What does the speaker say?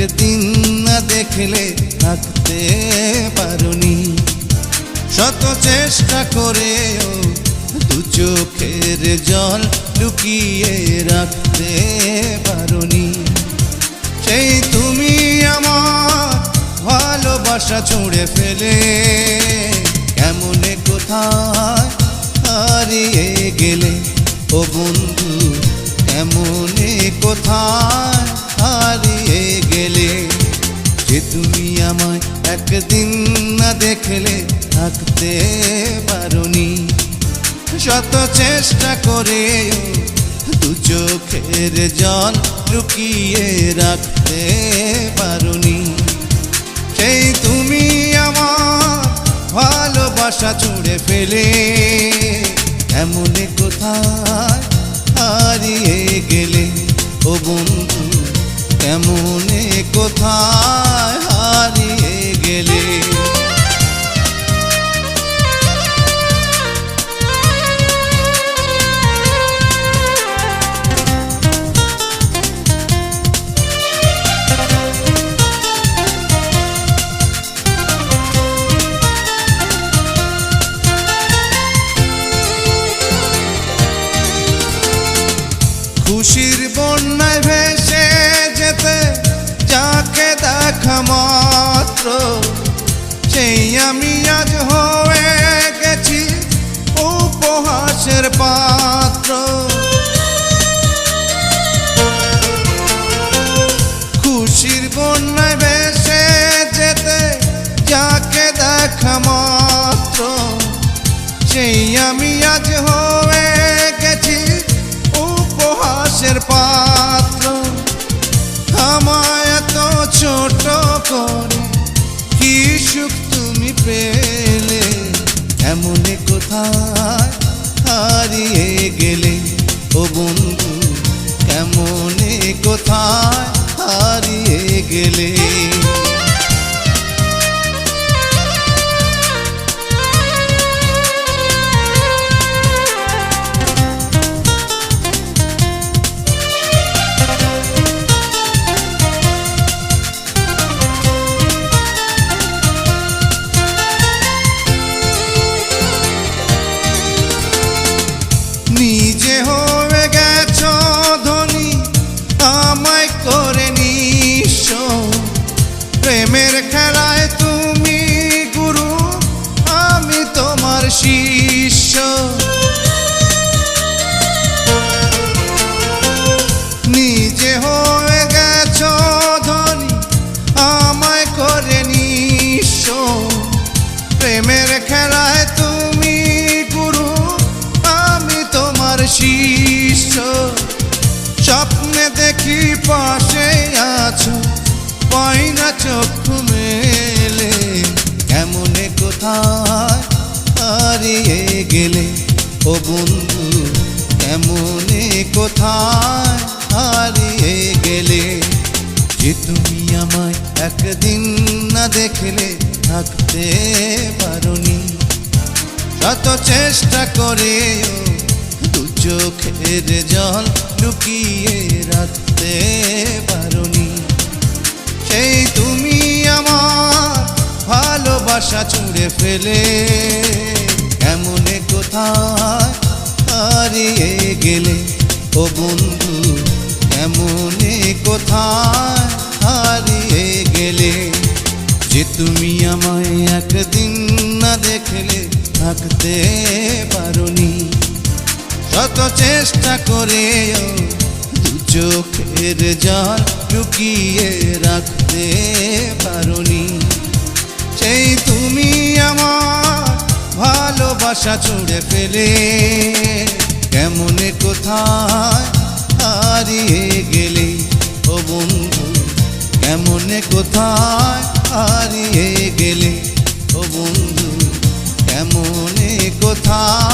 একদিন না দেখলে থাকতে পারোনি। শত চেষ্টা করেও দু চোখের জল লুকিয়ে রাখতে পারোনি। সেই তুমি আমার ভালোবাসা ছুঁড়ে ফেলে, কেমনে কোথায় হারিয়ে গেলে? ও বন্ধু, কেমনে কোথায় তুমি আমায় একদিন না দেখলে থাকতে পারোনি। শত চেষ্টা করে দু চোখের জল লুকিয়ে রাখতে পারোনি। সেই তুমি আমার ভালোবাসা ছুঁড়ে ফেলে, এমন কোথায় হারিয়ে গেলে? খুশির বন্যায় ভেসে যেতে, যাকে দেখা মাত্র। সেই আমি আজ হয়ে গেছি উপহাসের পাত্র। খুশির বন্যায় ভেসে যেতে, যাকে দেখা মাত্র। সেই আমি আজ হয়ে পাত্র। আমায় এত ছোট করে, কি সুখ তুমি পেলে? এমন কোথায় হারিয়ে গেলে? ও বন্ধু, কেমনে কোথায় হারিয়ে গেলে? শিষ্য। নিজে হয়ে গেছ ধনী, আমায় করে নিঃস্ব প্রেমের খেলায় তুমি গুরু, আমি তোমার শিষ্য। স্বপ্নে দেখি পাশে আছো পাই না চক্ষু মেলে। হারিয়ে গেলে, ও বন্ধু, কেমনে কোথায় হারিয়ে গেলে? যে তুমি আমায় একদিন না দেখলে থাকতে পারোনি। শত চেষ্টা করে দু চোখের জল লুকিয়ে রাখতে পারোনি। সেই তুমি আমার ভালোবাসা ছুঁড়ে ফেলে। কেমনে কোথায় হারিয়ে গেলে? ও বন্ধু কেমনে কোথায় হারিয়ে গেলে? যে তুমি আমায় একদিন না দেখলে থাকতে পারোনি। শত চেষ্টা করে চোখের জল লুকিয়ে রাখতে পারোনি। সেই তুমি আমার ভালোবাসা ছুড়ে ফেলে। কেমনে কোথায় হারিয়ে গেলে? ও বন্ধু, কেমনে কোথায় হারিয়ে গেলে? ও বন্ধু, কেমনে কোথায়